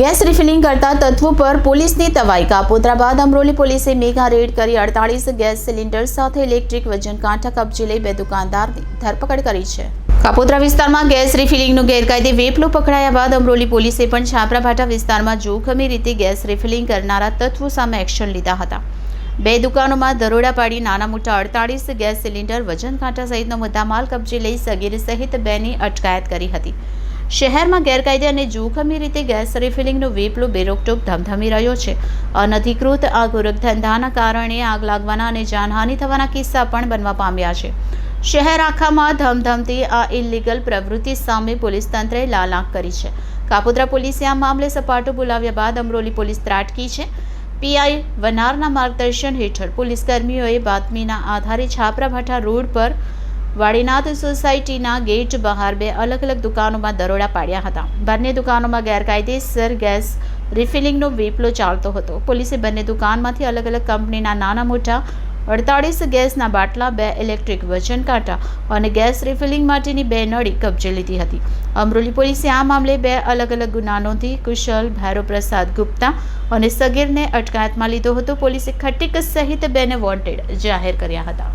Gas refilling કરતા તત્વો પર પોલીસની તવાઈ. કાપોદ્રા બાદ અમરોલી પોલીસે મેગા રેડ કરી અડતાળીસ ગેસ સિલિન્ડર સાથે ઇલેક્ટ્રિક વજન કાંઠા કબજે લઈ બે દુકાનદારની ધરપકડ કરી છે. કાપોદ્રા વિસ્તારમાં ગેસ રિફિલિંગનું ગેરકાયદે વેપલો પકડાયા બાદ અમરોલી પોલીસે પણ છાપરાભાટા વિસ્તારમાં જોખમી રીતે ગેસ રિફિલિંગ કરનારા તત્વો સામે એક્શન લીધા હતા. બે દુકાનોમાં દરોડા પાડી નાના મોટા અડતાળીસ ગેસ સિલિન્ડર વજન કાંટા સહિતનો મુદ્દામાલ કબજે લઈ સગીર સહિત બેની અટકાયત કરી હતી. શહેરમાં ગેરકાયદે અને જોખમી રીતે ગેસ રિફિલિંગનો વેપલો બેરોકટોક ધમધમી રહ્યો છે. અનધિકૃત આ ધંધાના કારણે આગ લાગવાના અને જાનહાનિ થવાના કિસ્સા પણ બનવા પામ્યા છે. શહેર આખામાં ધમધમતી આ ઇલીગલ પ્રવૃત્તિ સામે પોલીસ તંત્રએ લાલ આંખ કરી છે. કાપોદ્રા પોલીસે આ મામલે સપાટો બોલાવ્યા બાદ અમરોલી પોલીસ ત્રાટકી છે. પીઆઈ વનારના માર્ગદર્શન હેઠળ પોલીસ કર્મીઓએ બાતમીના આધારે છાપરાભાઠા રોડ પર વાડીનાથ સોસાયટીના ગેટ બહાર બે અલગ અલગ દુકાનોમાં દરોડા પાડ્યા હતા. બંને દુકાનોમાં ગેરકાયદેસર ગેસ રિફિલિંગનો વેપલો ચાલતો હતો. પોલીસે બંને દુકાનમાંથી અલગ અલગ કંપનીના નાના મોટા અડતાળીસ ગેસના બાટલા, બે ઇલેક્ટ્રિક વજન કાંટા અને ગેસ રિફિલિંગ માટેની બે નળી કબજે લીધી હતી. અમરોલી પોલીસે આ મામલે બે અલગ અલગ ગુના નોંધી કુશલ ભૈરવ પ્રસાદ ગુપ્તા અને સગીરને અટકાયતમાં લીધો હતો. પોલીસે ખટીક સહિત બેને વોન્ટેડ જાહેર કર્યા હતા.